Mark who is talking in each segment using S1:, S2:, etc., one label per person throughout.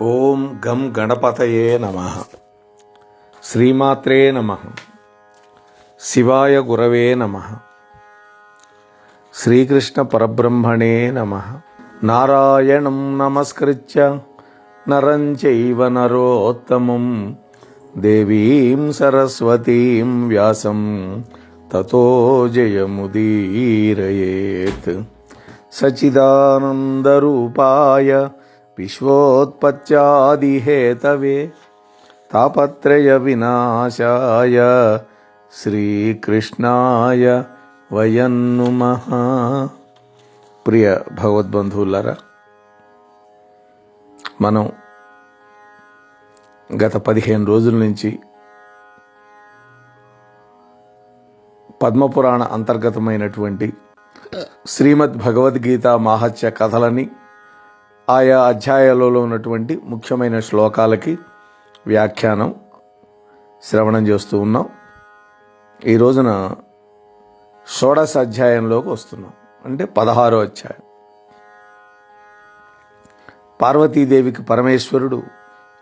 S1: ఓం గం గణపతయే నమ. శ్రీమాత్రే నమ. శివాయ గురవే నమ. శ్రీకృష్ణ పరబ్రహ్మణే నమ. నారాయణం నమస్కృత్య నరం చైవ నరోత్తమం. దేవీం సరస్వతీం వ్యాసం. తతో జయముదీరయేత్. సచిదానందరూపాయ విశ్వోత్పత్యాదిహేతవే తాపత్రయ వినాశాయ శ్రీకృష్ణాయ వయన్నుమ ప్రియ భగవద్బంధువులారా మనం గత పదిహేను రోజుల నుంచి పద్మపురాణ అంతర్గతమైనటువంటి శ్రీమద్ భగవద్గీత మాహత్య కథలని ఆయా అధ్యాయాలలో ఉన్నటువంటి ముఖ్యమైన శ్లోకాలకి వ్యాఖ్యానం శ్రవణం చేస్తూ ఉన్నాం. ఈ రోజున షోడశ అధ్యాయంలోకి వస్తున్నాం. అంటే పదహారో అధ్యాయం. పార్వతీదేవికి పరమేశ్వరుడు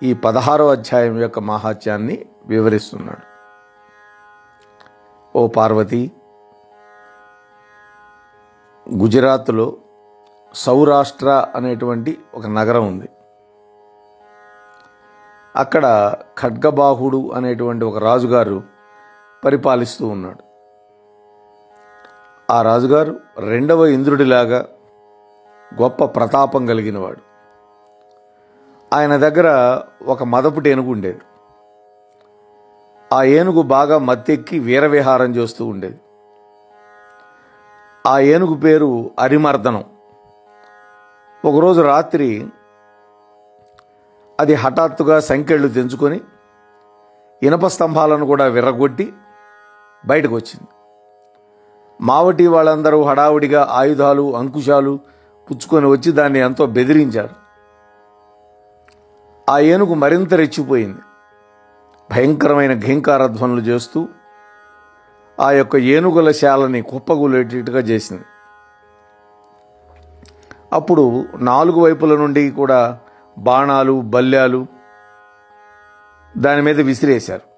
S1: ఈ పదహారో అధ్యాయం యొక్క మహాత్యాన్ని వివరిస్తున్నాడు. ఓ పార్వతి గుజరాత్లో సౌరాష్ట్ర అనేటువంటి ఒక నగరం ఉంది. అక్కడ ఖడ్గబాహుడు అనేటువంటి ఒక రాజుగారు పరిపాలిస్తూ ఉన్నాడు. ఆ రాజుగారు రెండవ ఇంద్రుడిలాగా గొప్ప ప్రతాపం కలిగినవాడు. ఆయన దగ్గర ఒక మదపుటి ఏనుగు ఉండేది. ఆ ఏనుగు బాగా మత్తెక్కి వీరవిహారం చేస్తూ ఉండేది. ఆ ఏనుగు పేరు అరిమర్దనం. ఒకరోజు రాత్రి అది హఠాత్తుగా సంకెళ్ళు తెంచుకొని ఇనప స్తంభాలను కూడా విర్రగొట్టి బయటకు వచ్చింది మావటి వాళ్ళందరూ హడావుడిగా ఆయుధాలు అంకుశాలు పుచ్చుకొని వచ్చి దాన్ని ఎంతో బెదిరించారు. ఆ ఏనుగు మరింత రెచ్చిపోయింది. భయంకరమైన ఘీంకార ధ్వనులు చేస్తూ ఆ యొక్క ఏనుగుల శాలని కుప్పగులేటట్టుగా చేసింది. అప్పుడు నాలుగు వైపుల నుండి కూడా బాణాలు బల్యాలు దాని మీద విసిరేశారు.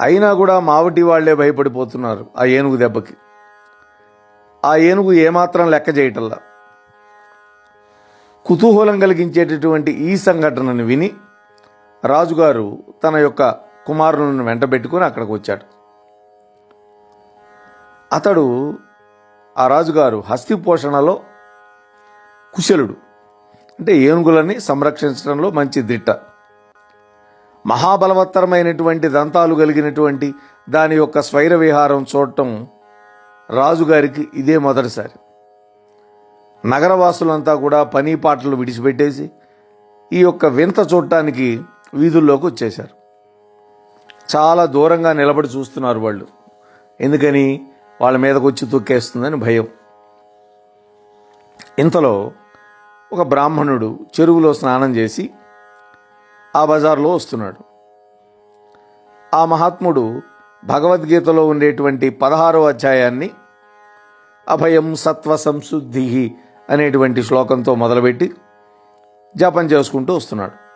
S1: అయినా కూడా మావటి వాళ్ళే భయపడిపోతున్నారు ఆ ఏనుగు దెబ్బకి. ఆ ఏనుగు ఏమాత్రం లెక్క చేయటల్లా. కుతూహలం కలిగించేటటువంటి ఈ సంఘటనను విని రాజుగారు తన యొక్క కుమారులను వెంటబెట్టుకుని అక్కడికి వచ్చాడు. అతడు ఆ రాజుగారు హస్తి పోషణలో కుశలుడు. అంటే ఏనుగులని సంరక్షించడంలో మంచి దిట్ట. మహాబలవత్తరమైనటువంటి దంతాలు కలిగినటువంటి దాని యొక్క స్వైర విహారం చూడటం రాజుగారికి ఇదే మొదటిసారి. నగరవాసులంతా కూడా పని పాటలు విడిచిపెట్టేసి ఈ యొక్క వింత చూడటానికి వీధుల్లోకి వచ్చేశారు. చాలా దూరంగా నిలబడి చూస్తున్నారు వాళ్ళు. ఎందుకని? వాళ్ళ మీదకు వచ్చి తొక్కేస్తుందని భయం. ఇంతలో ఒక బ్రాహ్మణుడు చెరువులో స్నానం చేసి ఆ బజార్లో వస్తున్నాడు. ఆ మహాత్ముడు భగవద్గీతలో ఉండేటువంటి పదహారో అధ్యాయాన్ని అభయం సత్వ సంశుద్ధి అనేటువంటి శ్లోకంతో మొదలుపెట్టి జపం చేసుకుంటూ వస్తున్నాడు.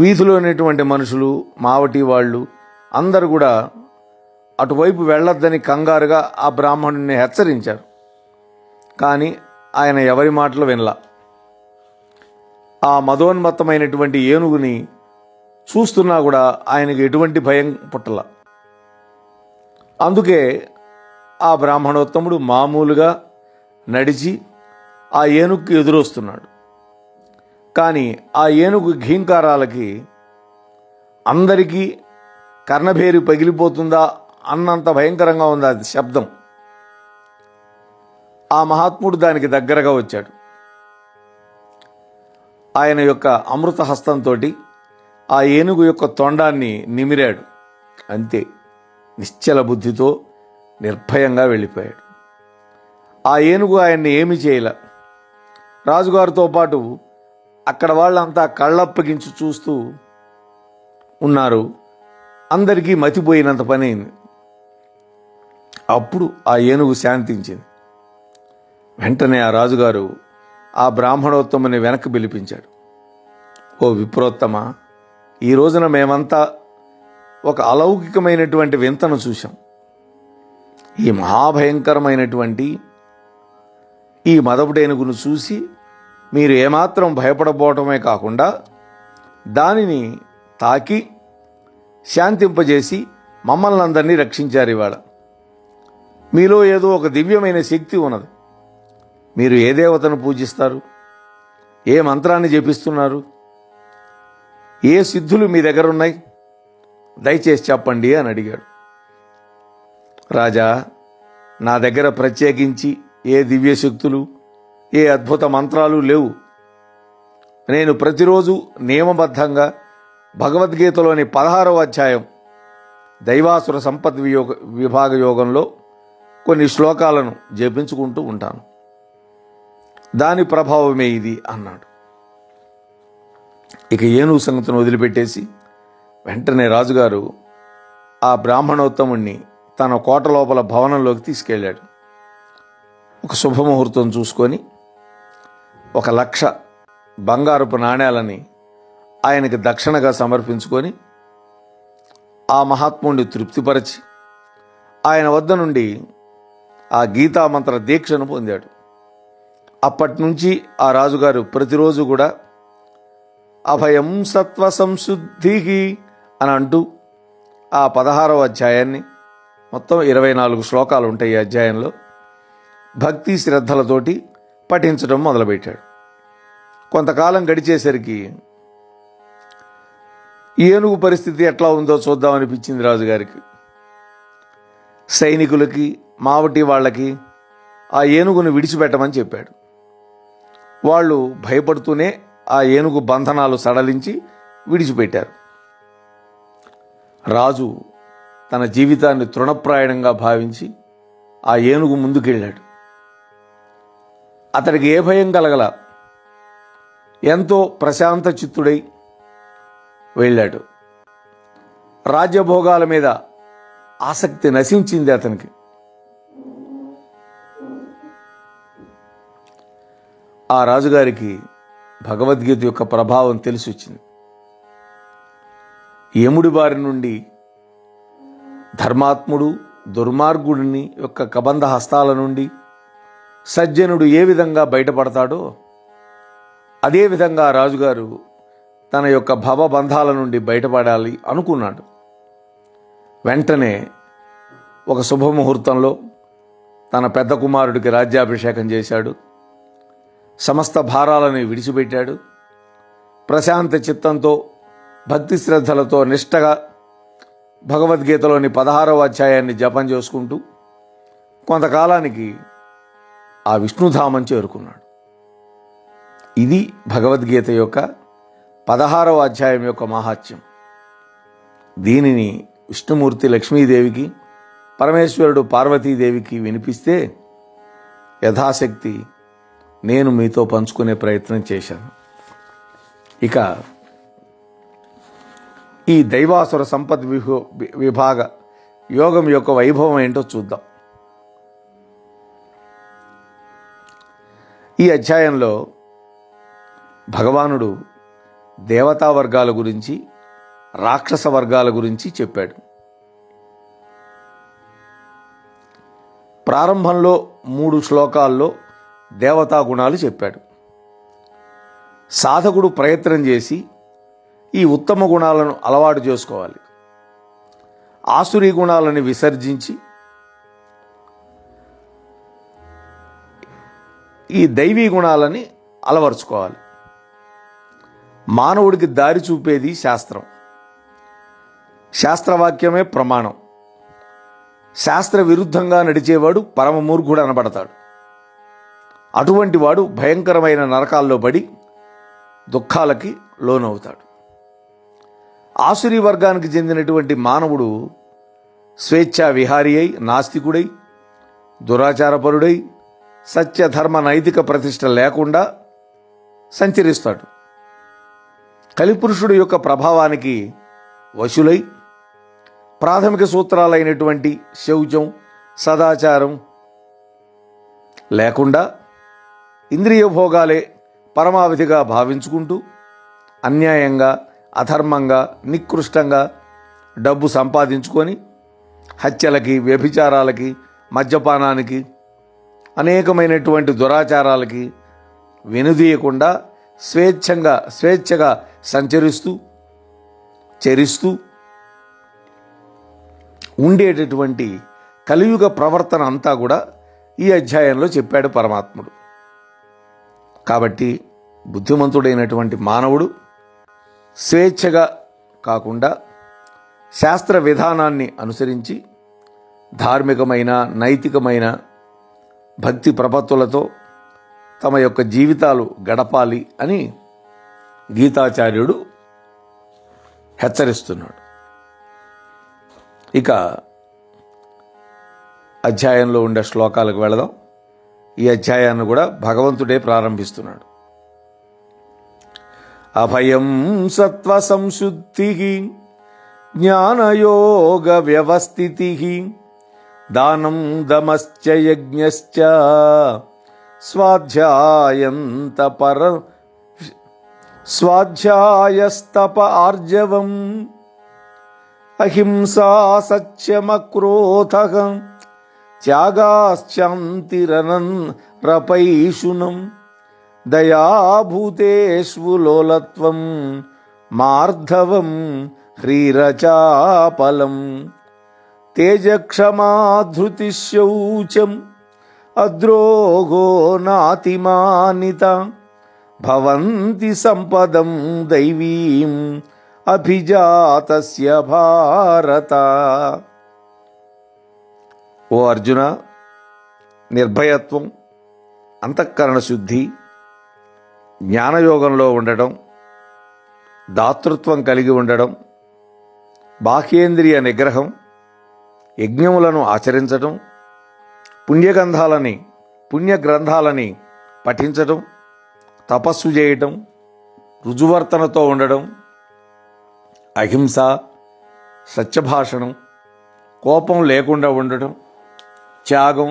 S1: వీధిలో ఉన్నటువంటి మనుషులు మావటి వాళ్ళు అందరు కూడా అటువైపు వెళ్ళొద్దని కంగారుగా ఆ బ్రాహ్మణుని హెచ్చరించారు కానీ ఆయన ఎవరి మాటలు వినలా. ఆ మదోన్మత్తమైనటువంటి ఏనుగుని చూస్తున్నా కూడా ఆయనకు ఎటువంటి భయం పుట్టల. అందుకే ఆ బ్రాహ్మణోత్తముడు మామూలుగా నడిచి ఆ ఏనుగుకి ఎదురొస్తున్నాడు. కానీ ఆ ఏనుగు ఘీంకారాలకి అందరికీ కర్ణభేరి పగిలిపోతుందా అన్నంత భయంకరంగా ఉంది అది శబ్దం. ఆ మహాత్ముడు దానికి దగ్గరగా వచ్చాడు. ఆయన యొక్క అమృత హస్తంతో ఆ ఏనుగు యొక్క తొండాన్ని నిమిరాడు. అంతే నిశ్చల బుద్ధితో నిర్భయంగా వెళ్ళిపోయాడు. ఆ ఏనుగు ఆయన్ని ఏమి చేయలే. రాజుగారితో పాటు అక్కడ వాళ్ళంతా కళ్ళప్పగించి చూస్తూ ఉన్నారు. అందరికీ మతిపోయినంత పని అయింది. అప్పుడు ఆ ఏనుగు శాంతించింది. వెంటనే ఆ రాజుగారు ఆ బ్రాహ్మణోత్తముని వెనక్కి పిలిపించాడు. ఓ విప్రోత్తమ ఈ రోజున మేమంతా ఒక అలౌకికమైనటువంటి వింతను చూశాం. ఈ మహాభయంకరమైనటువంటి ఈ మదపుడేనుగును చూసి మీరు ఏమాత్రం భయపడబోవటమే కాకుండా దానిని తాకి శాంతింపజేసి మమ్మల్ని అందరినీ రక్షించారు ఇవాళ. మీలో ఏదో ఒక దివ్యమైన శక్తి ఉన్నది. మీరు ఏ దేవతను పూజిస్తారు? ఏ మంత్రాన్ని జపిస్తున్నారు? ఏ సిద్ధులు మీ దగ్గర ఉన్నాయి దయచేసి చెప్పండి అని అడిగాడు. రాజా నా దగ్గర ప్రత్యేకించి ఏ దివ్య శక్తులు ఏ అద్భుత మంత్రాలు లేవు. నేను ప్రతిరోజు నియమబద్ధంగా భగవద్గీతలోని పదహారవ అధ్యాయం దైవాసుర సంపద్ వియోగ విభాగ యోగంలో కొన్ని శ్లోకాలను జపించుకుంటూ ఉంటాను. దాని ప్రభావమే ఇది అన్నాడు. ఇక ఏనుగు సంగతిని వదిలిపెట్టేసి వెంటనే రాజుగారు ఆ బ్రాహ్మణోత్తముణ్ణి తన కోట లోపల భవనంలోకి తీసుకెళ్ళాడు. ఒక శుభముహూర్తం చూసుకొని ఒక లక్ష బంగారపు నాణేలని ఆయనకి దక్షిణగా సమర్పించుకొని ఆ మహాత్ముడిని తృప్తిపరచి ఆయన వద్ద నుండి ఆ గీతామంత్ర దీక్షను పొందాడు. అప్పటి నుంచి ఆ రాజుగారు ప్రతిరోజు కూడా అభయం సత్వ సంశుద్ధికి అని అంటూ ఆ పదహారవ అధ్యాయాన్ని మొత్తం ఇరవై నాలుగు శ్లోకాలు ఉంటాయి ఈ అధ్యాయంలో. భక్తి శ్రద్ధలతోటి పఠించడం మొదలుపెట్టాడు. కొంతకాలం గడిచేసరికి ఏనుగు పరిస్థితి ఎట్లా ఉందో చూద్దామనిపించింది రాజుగారికి. సైనికులకి మావటి వాళ్ళకి ఆ ఏనుగును విడిచిపెట్టమని చెప్పాడు. వాళ్ళు భయపడుతూనే ఆ ఏనుగు బంధనాలు సడలించి విడిచిపెట్టారు. రాజు తన జీవితాన్ని తృణప్రాయణంగా భావించి ఆ ఏనుగు ముందుకెళ్ళాడు. అతడికి ఏ భయం కలగల ఎంతో ప్రశాంత చిత్తుడై వెళ్ళాడు. రాజ్యభోగాల మీద ఆసక్తి నశించింది అతనికి. ఆ రాజుగారికి భగవద్గీత యొక్క ప్రభావం తెలిసి వచ్చింది యముడి వారి నుండి ధర్మాత్ముడు దుర్మార్గుడిని యొక్క కబంధ హస్తాల నుండి సజ్జనుడు ఏ విధంగా బయటపడతాడో అదేవిధంగా రాజుగారు తన యొక్క భవబంధాల నుండి బయటపడాలి అనుకున్నాడు. వెంటనే ఒక శుభముహూర్తంలో తన పెద్ద కుమారుడికి రాజ్యాభిషేకం చేశాడు. సమస్త భారాలను విడిచిపెట్టాడు. ప్రశాంత చిత్తంతో భక్తి శ్రద్ధలతో నిష్టగా భగవద్గీతలోని పదహారవ అధ్యాయాన్ని జపం చేసుకుంటూ కొంతకాలానికి ఆ విష్ణుధామం చేరుకున్నాడు. ఇది భగవద్గీత యొక్క పదహారవ అధ్యాయం యొక్క మహాత్యం దీనిని విష్ణుమూర్తి లక్ష్మీదేవికి పరమేశ్వరుడు పార్వతీదేవికి వినిపిస్తే యథాశక్తి నేను మీతో పంచుకునే ప్రయత్నం చేశాను. ఇక ఈ దైవాసుర సంపద్ విహో విభాగ యోగం యొక్క వైభవం ఏంటో చూద్దాం. ఈ అధ్యాయంలో భగవానుడు దేవతా వర్గాల గురించి రాక్షస వర్గాల గురించి చెప్పాడు. ప్రారంభంలో మూడు శ్లోకాల్లో దేవతా గుణాలు చెప్పాడు. సాధకుడు ప్రయత్నం చేసి ఈ ఉత్తమ గుణాలను అలవాటు చేసుకోవాలి. ఆసురీ గుణాలను విసర్జించి ఈ దైవీ గుణాలని అలవరుచుకోవాలి. మానవుడికి దారి చూపేది శాస్త్రం. శాస్త్రవాక్యమే ప్రమాణం. శాస్త్ర విరుద్ధంగా నడిచేవాడు పరమ మూర్ఖుడు అనబడతాడు. అటువంటి వాడు భయంకరమైన నరకాల్లో పడి దుఃఖాలకి లోనవుతాడు. ఆసురి వర్గానికి చెందినటువంటి మానవుడు స్వేచ్ఛా విహారి అయి నాస్తికుడై దురాచారపరుడై సత్యధర్మ నైతిక ప్రతిష్ట లేకుండా సంచరిస్తాడు. కలిపురుషుడు యొక్క ప్రభావానికి వశులై ప్రాథమిక సూత్రాలైనటువంటి శౌచం సదాచారం లేకుండా ఇంద్రియ భోగాలే పరమావధిగా భావించుకుంటూ అన్యాయంగా అధర్మంగా నికృష్టంగా డబ్బు సంపాదించుకొని హత్యలకి వ్యభిచారాలకి మద్యపానానికి అనేకమైనటువంటి దురాచారాలకి వెనుదీయకుండా స్వేచ్ఛంగా స్వేచ్ఛగా సంచరిస్తూ చరిస్తూ ఉండేటటువంటి కలియుగ ప్రవర్తన అంతా కూడా ఈ అధ్యాయంలో చెప్పాడు పరమాత్ముడు. కాబట్టి బుద్ధిమంతుడైనటువంటి మానవుడు స్వేచ్ఛగా కాకుండా శాస్త్ర విధానాన్ని అనుసరించి ధార్మికమైన నైతికమైన భక్తి ప్రపత్తులతో తమ యొక్క జీవితాలు గడపాలి అని గీతాచార్యుడు హెచ్చరిస్తున్నాడు. ఇక అధ్యాయంలో ఉండే శ్లోకాలకు వెళదాం. ఈ అధ్యాయాన్ని కూడా భగవంతుడే ప్రారంభిస్తున్నాడు. అభయం సత్వ సంశుద్ధి జ్ఞానయోగ వ్యవస్థితి దానం దమశ్చ యజ్ఞశ్చ స్వాధ్యాయంత పర స్వాధ్యాయస్తప ఆర్జవం అహింసా సత్యమక్రోధ త్యాగాశ్చాంతిరనన్ రపైషునం దయాభూతేష్వు మార్ధవం హ్రీరచాపలం తేజక్షమాధృతిశౌచం అద్రోగో నాతిమానిత భవంతి సంపదం దైవీం అభిజాతస్య భారత ఓ అర్జున నిర్భయత్వం అంతఃకరణ శుద్ధి జ్ఞానయోగంలో ఉండడం దాతృత్వం కలిగి ఉండడం బాహ్యేంద్రియ నిగ్రహం యజ్ఞములను ఆచరించడం పుణ్యగంధాలని పుణ్యగ్రంథాలని పఠించడం తపస్సు చేయటం రుజువర్తనతో ఉండడం అహింస సత్యభాషణం కోపం లేకుండా ఉండటం త్యాగం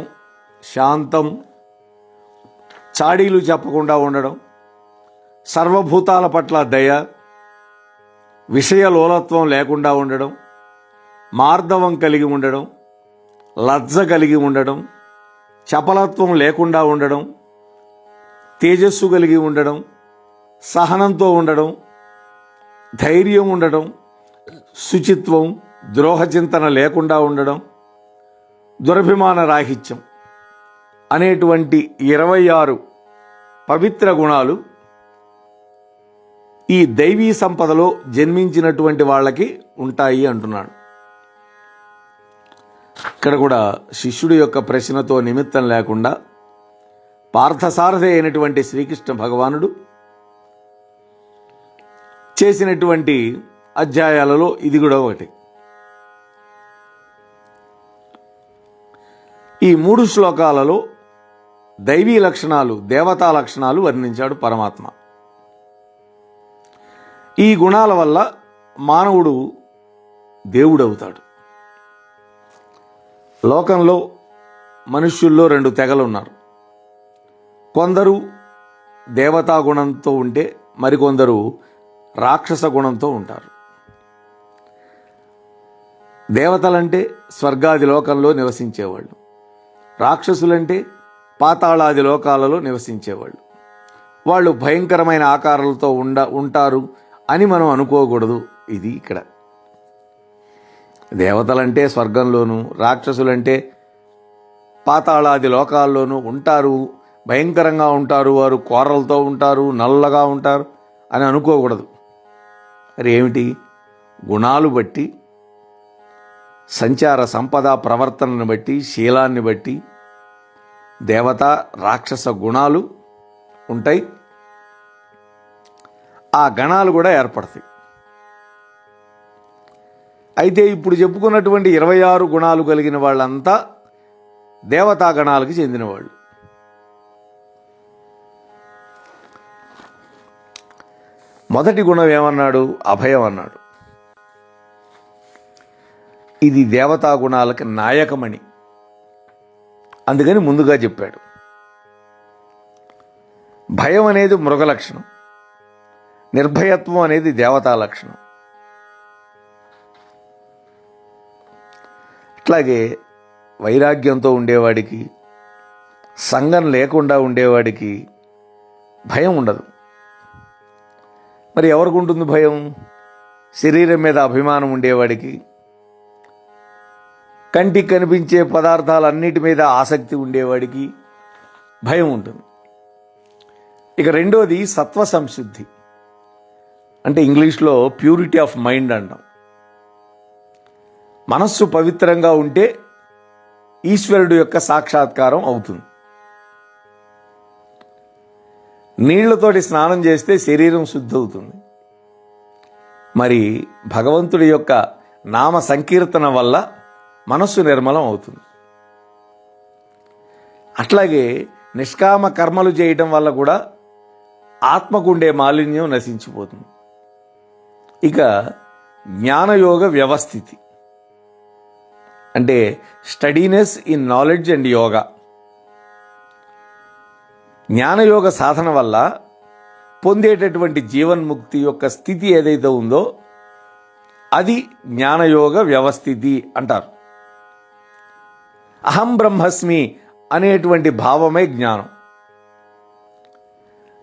S1: శాంతం చాడీలు చెప్పకుండా ఉండడం సర్వభూతాల పట్ల దయ విషయలోలత్వం లేకుండా ఉండడం మార్దవం కలిగి ఉండడం లజ్జ కలిగి ఉండడం చపలత్వం లేకుండా ఉండడం తేజస్సు కలిగి ఉండడం సహనంతో ఉండడం ధైర్యం ఉండడం శుచిత్వం ద్రోహచింతన లేకుండా ఉండడం దురభిమాన రాహిత్యం అనేటువంటి ఇరవై ఆరు పవిత్ర గుణాలు ఈ దైవీ సంపదలో జన్మించినటువంటి వాళ్ళకి ఉంటాయి అంటున్నాడు. ఇక్కడ కూడా శిష్యుడి యొక్క ప్రశ్నతో నిమిత్తం లేకుండా పార్థసారథి అయినటువంటి శ్రీకృష్ణ భగవానుడు చేసినటువంటి అధ్యాయాలలో ఇది కూడా ఒకటి. ఈ మూడు శ్లోకాలలో దైవీ లక్షణాలు దేవతా లక్షణాలు వర్ణించాడు పరమాత్మ. ఈ గుణాల వల్ల మానవుడు దేవుడవుతాడు. లోకంలో మనుష్యుల్లో రెండు తెగలు ఉన్నారు కొందరు దేవతా గుణంతో ఉంటే మరికొందరు రాక్షస గుణంతో ఉంటారు. దేవతలంటే స్వర్గాది లోకంలో నివసించేవాళ్ళు. రాక్షసులంటే పాతాళాది లోకాలలో నివసించేవాళ్ళు. వాళ్ళు భయంకరమైన ఆకారాలతో ఉండ ఉంటారు అని మనం అనుకోకూడదు. ఇది ఇక్కడ. దేవతలంటే స్వర్గంలోనూ రాక్షసులంటే పాతాళాది లోకాల్లోనూ ఉంటారు. భయంకరంగా ఉంటారు వారు కోరలతో ఉంటారు నల్లగా ఉంటారు అని అనుకోకూడదు. మరి ఏమిటి? గుణాలు బట్టి సంచార సంపద ప్రవర్తనను బట్టి శీలాన్ని బట్టి దేవత రాక్షస గుణాలు ఉంటాయి. ఆ గణాలు కూడా ఏర్పడతాయి. అయితే ఇప్పుడు చెప్పుకున్నటువంటి ఇరవై ఆరు గుణాలు కలిగిన వాళ్ళంతా దేవతా గణాలకు చెందినవాళ్ళు. మొదటి గుణం ఏమన్నాడు? అభయం అన్నాడు. ఇది దేవతా గుణాలకి నాయకమని. అందుకని ముందుగా చెప్పాడు. భయం అనేది మృగ లక్షణం. నిర్భయత్వం అనేది దేవతా లక్షణం. అట్లాగే వైరాగ్యంతో ఉండేవాడికి సంఘం లేకుండా ఉండేవాడికి భయం ఉండదు. మరి ఎవరికి ఉంటుంది భయం? శరీరం మీద అభిమానం ఉండేవాడికి కంటికి కనిపించే పదార్థాలన్నిటి మీద ఆసక్తి ఉండేవాడికి భయం ఉంటుంది. ఇక రెండోది సత్వ సంశుద్ధి అంటే ఇంగ్లీష్లో ప్యూరిటీ ఆఫ్ మైండ్ అంటాం. మనస్సు పవిత్రంగా ఉంటే ఈశ్వరుడు యొక్క సాక్షాత్కారం అవుతుంది. నీళ్ళతోటి స్నానం చేస్తే శరీరం శుద్ధవుతుంది. మరి భగవంతుడి యొక్క నామ సంకీర్తన వల్ల మనస్సు నిర్మలం అవుతుంది. అట్లాగే నిష్కామ కర్మలు చేయటం వల్ల కూడా ఆత్మకుండే మాలిన్యం నశించిపోతుంది. ఇక జ్ఞానయోగ వ్యవస్థితి. అంటే steadiness in knowledge and yoga. జ్ఞానయోగ సాధన వల్ల పొందేటటువంటి జీవన్ముక్తి యొక్క స్థితి ఏదైతే ఉందో అది జ్ఞానయోగ వ్యవస్థితి అంటారు. అహం బ్రహ్మస్మి అనేటువంటి భావమే జ్ఞానం.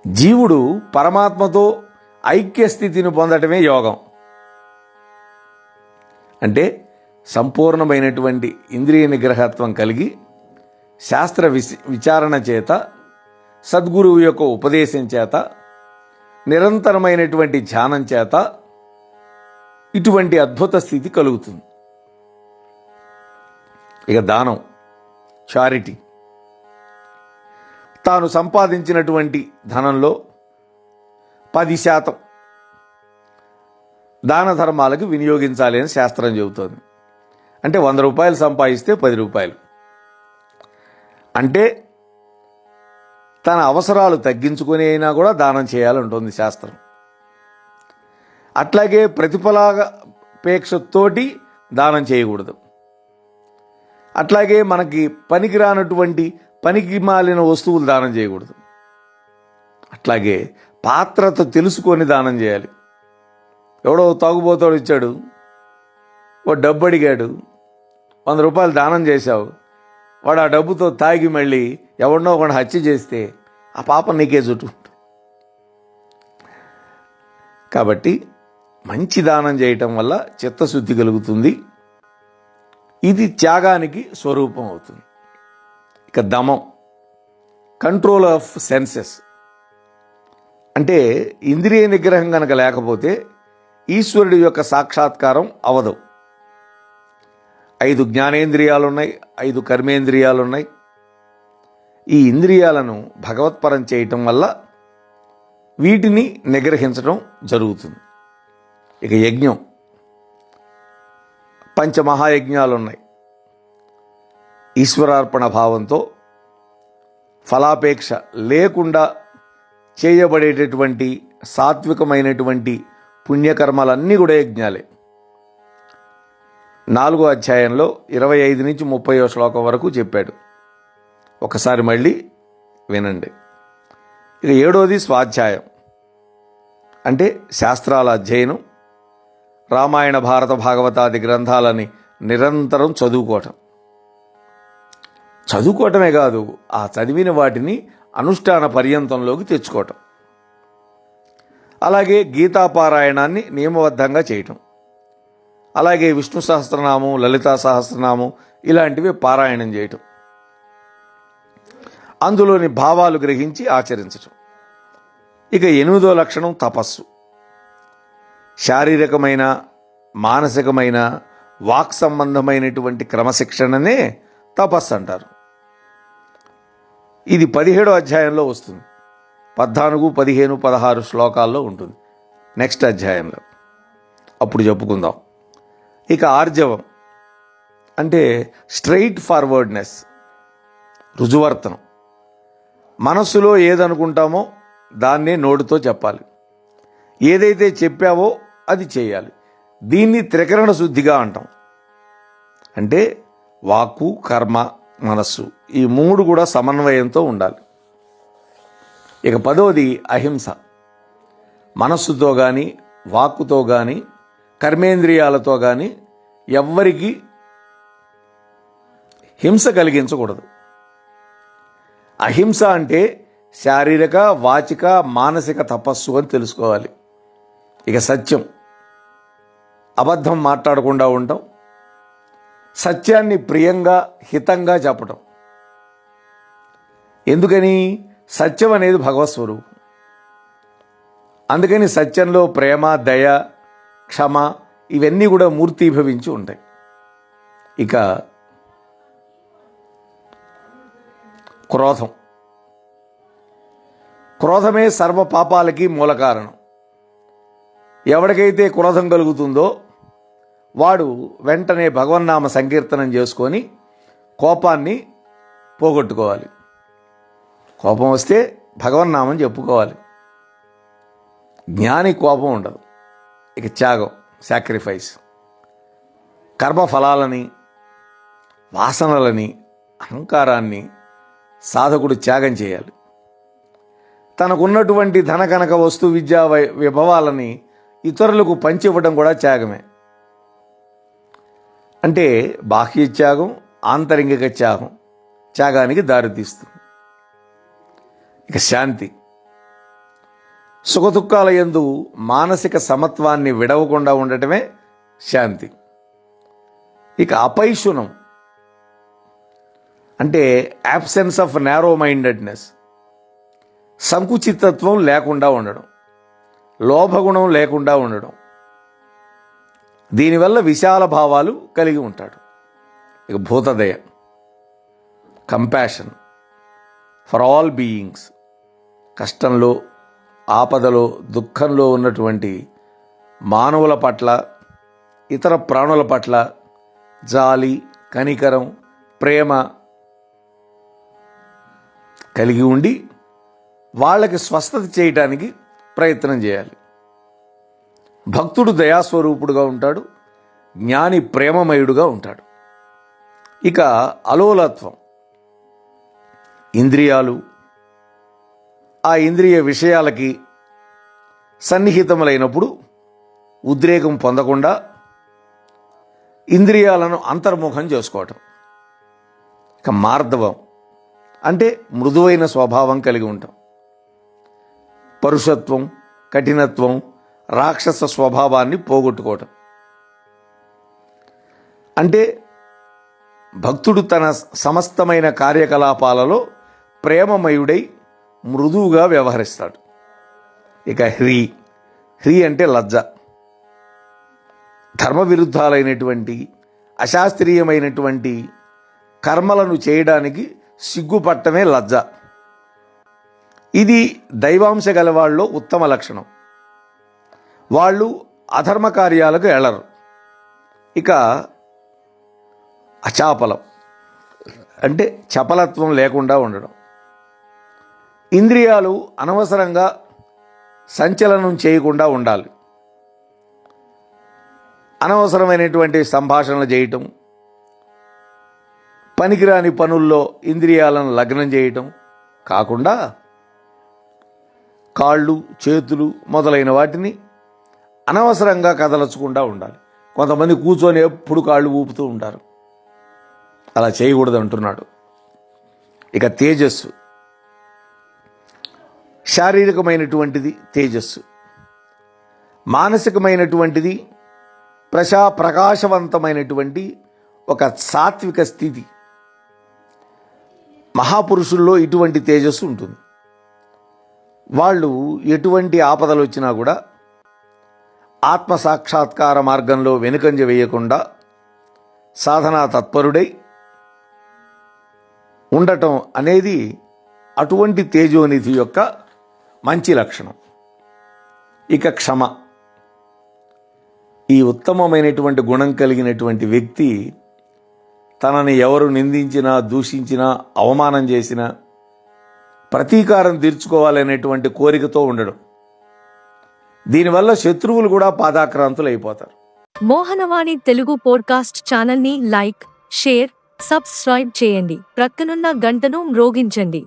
S1: జీవుడు పరమాత్మతో ఐక్య స్థితిని పొందటమే యోగం. అంటే సంపూర్ణమైనటువంటి ఇంద్రియ నిగ్రహత్వం కలిగి శాస్త్ర విసి- విచారణ చేత సద్గురువు యొక్క ఉపదేశం చేత నిరంతరమైనటువంటి ధ్యానం చేత ఇటువంటి అద్భుత స్థితి కలుగుతుంది. ఇక దానం చారిటీ తాను సంపాదించినటువంటి ధనంలో పది శాతం దాన ధర్మాలకు వినియోగించాలి అని శాస్త్రం చెబుతోంది. అంటే వంద రూపాయలు సంపాదిస్తే పది రూపాయలు. అంటే తన అవసరాలు తగ్గించుకొని అయినా కూడా దానం చేయాలంటుంది శాస్త్రం. అట్లాగే ప్రతిఫలాపేక్షతోటి దానం చేయకూడదు. అట్లాగే మనకి పనికి రానటువంటి పనికి మాలిన వస్తువులు దానం చేయకూడదు. అట్లాగే పాత్రత తెలుసుకొని దానం చేయాలి. ఎవడో తాగుబోతాడు ఇచ్చాడు ఓ డబ్బు అడిగాడు వంద రూపాయలు దానం చేశావు వాడు ఆ డబ్బుతో తాగి మళ్ళీ ఎవరినో ఒకటి హత్య చేస్తే ఆ పాప నీకే చుట్టూ కాబట్టి మంచి దానం చేయటం వల్ల చిత్తశుద్ధి కలుగుతుంది. ఇది త్యాగానికి స్వరూపం అవుతుంది. ఇక దమం కంట్రోల్ ఆఫ్ సెన్సెస్ అంటే ఇంద్రియ నిగ్రహం కనుక లేకపోతే ఈశ్వరుడి యొక్క సాక్షాత్కారం అవదు. ఐదు జ్ఞానేంద్రియాలు ఉన్నాయి ఐదు కర్మేంద్రియాలు ఉన్నాయి ఈ ఇంద్రియాలను భగవత్పరం చేయటం వల్ల వీటిని నిగ్రహించడం జరుగుతుంది. ఇక యజ్ఞం. పంచమహాయజ్ఞాలు ఉన్నాయి ఈశ్వరార్పణ భావంతో ఫలాపేక్ష లేకుండా చేయబడేటటువంటి సాత్వికమైనటువంటి పుణ్యకర్మలన్నీ కూడా యజ్ఞాలే. నాలుగో అధ్యాయంలో ఇరవై ఐదు నుంచి ముప్పై శ్లోకం వరకు చెప్పాడు. ఒకసారి మళ్ళీ వినండి. ఇక ఏడోది స్వాధ్యాయం. అంటే శాస్త్రాల అధ్యయనం రామాయణ భారత భాగవతాది గ్రంథాలని నిరంతరం చదువుకోవటం. చదువుకోవటమే కాదు ఆ చదివిన వాటిని అనుష్ఠాన పర్యంతంలోకి తెచ్చుకోవటం. అలాగే గీతాపారాయణాన్ని నియమబద్ధంగా చేయటం. అలాగే విష్ణు సహస్రనామం లలితా సహస్రనామం ఇలాంటివి పారాయణం చేయటం. అందులోని భావాలు గ్రహించి ఆచరించటం. ఇక ఎనిమిదో లక్షణం తపస్సు. శారీరకమైన మానసికమైన వాక్ సంబంధమైనటువంటి క్రమశిక్షణనే తపస్సు అంటారు. ఇది పదిహేడో అధ్యాయంలో వస్తుంది. పద్నాలుగు పదిహేను పదహారు శ్లోకాల్లో ఉంటుంది. నెక్స్ట్ అధ్యాయంలో. అప్పుడు చెప్పుకుందాం. ఇక ఆర్జవం అంటే స్ట్రైట్ ఫార్వర్డ్నెస్ రుజువర్తనం. మనస్సులో ఏదనుకుంటామో దాన్నే నోటితో చెప్పాలి. ఏదైతే చెప్పావో అది చేయాలి. దీన్ని త్రికరణ శుద్ధిగా అంటాం. అంటే వాక్కు కర్మ మనస్సు ఈ మూడు కూడా సమన్వయంతో ఉండాలి. ఇక పదవది అహింస. మనస్సుతో కానీ వాక్కుతో కానీ కర్మేంద్రియాలతో కానీ ఎవ్వరికి హింస కలిగించకూడదు. అహింస అంటే శారీరక వాచిక మానసిక తపస్సు అని తెలుసుకోవాలి. ఇక సత్యం. అబద్ధం మాట్లాడకుండా ఉండటం సత్యాన్ని ప్రియంగా హితంగా చెప్పటం. ఎందుకని? సత్యం అనేది భగవత్ స్వరూపం. అందుకని సత్యంలో ప్రేమ దయ క్షమ ఇవన్నీ కూడా మూర్తీభవించి ఉంటాయి. ఇక క్రోధం. క్రోధమే సర్వ పాపాలకి మూల కారణం ఎవరికైతే క్రోధం కలుగుతుందో వాడు వెంటనే భగవన్నామ సంకీర్తనం చేసుకొని కోపాన్ని పోగొట్టుకోవాలి. కోపం వస్తే భగవన్నామం చెప్పుకోవాలి. జ్ఞాని కోపం ఉండదు. ఇక త్యాగం సాక్రిఫైస్ కర్మఫలాలని వాసనలని అహంకారాన్ని సాధకుడు త్యాగం చేయాలి. తనకున్నటువంటి ధన కనక వస్తు విద్యా వై- విభవాలని ఇతరులకు పంచివ్వడం కూడా త్యాగమే. అంటే బాహ్య త్యాగం ఆంతరింగిక త్యాగం త్యాగానికి దారితీస్తుంది ఇక శాంతి. సుఖదుఖాల యందు మానసిక సమత్వాన్ని విడవకుండా ఉండటమే శాంతి. ఇక అపైశునం. అంటే యాబ్సెన్స్ ఆఫ్ నేరో మైండెడ్నెస్ సంకుచితత్వం లేకుండా ఉండడం. లోభగుణం లేకుండా ఉండడం. దీనివల్ల విశాల భావాలు కలిగి ఉంటాడు. ఇక భూతదయ కంపాషన్ ఫర్ ఆల్ బీయింగ్స్ కష్టంలో ఆపదలో దుఃఖంలో ఉన్నటువంటి మానవుల పట్ల ఇతర ప్రాణుల పట్ల జాలి కనికరం ప్రేమ కలిగి ఉండి వాళ్ళకి స్వస్థత చేయటానికి ప్రయత్నం చేయాలి. భక్తుడు దయాస్వరూపుడుగా ఉంటాడు జ్ఞాని ప్రేమమయుడుగా ఉంటాడు. ఇక అలోలత్వం. ఇంద్రియాలు ఆ ఇంద్రియ విషయాలకి సన్నిహితములైనప్పుడు ఉద్రేకం పొందకుండా ఇంద్రియాలను అంతర్ముఖం చేసుకోవటం. ఇక మార్ధవం అంటే మృదువైన స్వభావం కలిగి ఉంటాం. పరుషత్వం కఠినత్వం రాక్షస స్వభావాన్ని పోగొట్టుకోవటం. అంటే భక్తుడు తన సమస్తమైన కార్యకలాపాలలో ప్రేమమయుడై మృదువుగా వ్యవహరిస్తాడు. ఇక హ్రీ హ్రీ అంటే లజ్జ. ధర్మ విరుద్ధాలైనటువంటి అశాస్త్రీయమైనటువంటి కర్మలను చేయడానికి సిగ్గుపట్టమే లజ్జ. ఇది దైవాంశ గలవాళ్ళలో ఉత్తమ లక్షణం. వాళ్ళు అధర్మ కార్యాలకు ఎళరు ఇక అచాపలం. అంటే చపలత్వం లేకుండా ఉండడం. ఇంద్రియాలు అనవసరంగా సంచలనం చేయకుండా ఉండాలి. అనవసరమైనటువంటి సంభాషణలు చేయటం. పనికిరాని పనుల్లో ఇంద్రియాలను లగ్నం చేయటం. కాకుండా కాళ్ళు చేతులు మొదలైన వాటిని అనవసరంగా కదలచకుండా ఉండాలి. కొంతమంది కూర్చొని ఎప్పుడు కాళ్ళు ఊపుతూ ఉంటారు. అలా చేయకూడదు అంటున్నాడు. ఇక తేజస్సు. శారీరకమైనటువంటిది తేజస్సు. మానసికమైనటువంటిది ప్రశా ప్రకాశవంతమైనటువంటి ఒక సాత్విక స్థితి. మహాపురుషుల్లో ఇటువంటి తేజస్సు ఉంటుంది. వాళ్ళు ఎటువంటి ఆపదలు వచ్చినా కూడా ఆత్మ సాక్షాత్కార మార్గంలో వెనుకంజ వేయకుండా సాధనా తత్పరుడై ఉండటం అనేది అటువంటి తేజోనిధి యొక్క మంచి లక్షణం. ఇక క్షమ. ఈ ఉత్తమమైనటువంటి గుణం కలిగినటువంటి వ్యక్తి తనని ఎవరు నిందించినా దూషించినా అవమానం చేసినా ప్రతీకారం తీర్చుకోవాలనేటువంటి కోరికతో ఉండడం. దీనివల్ల శత్రువులు కూడా పాదాక్రాంతులు అయిపోతారు.
S2: మోహనవాణి తెలుగు పోడ్కాస్ట్ ఛానల్ని లైక్ షేర్ సబ్స్క్రైబ్ చేయండి. ప్రక్కనున్న గంటను మ్రోగించండి.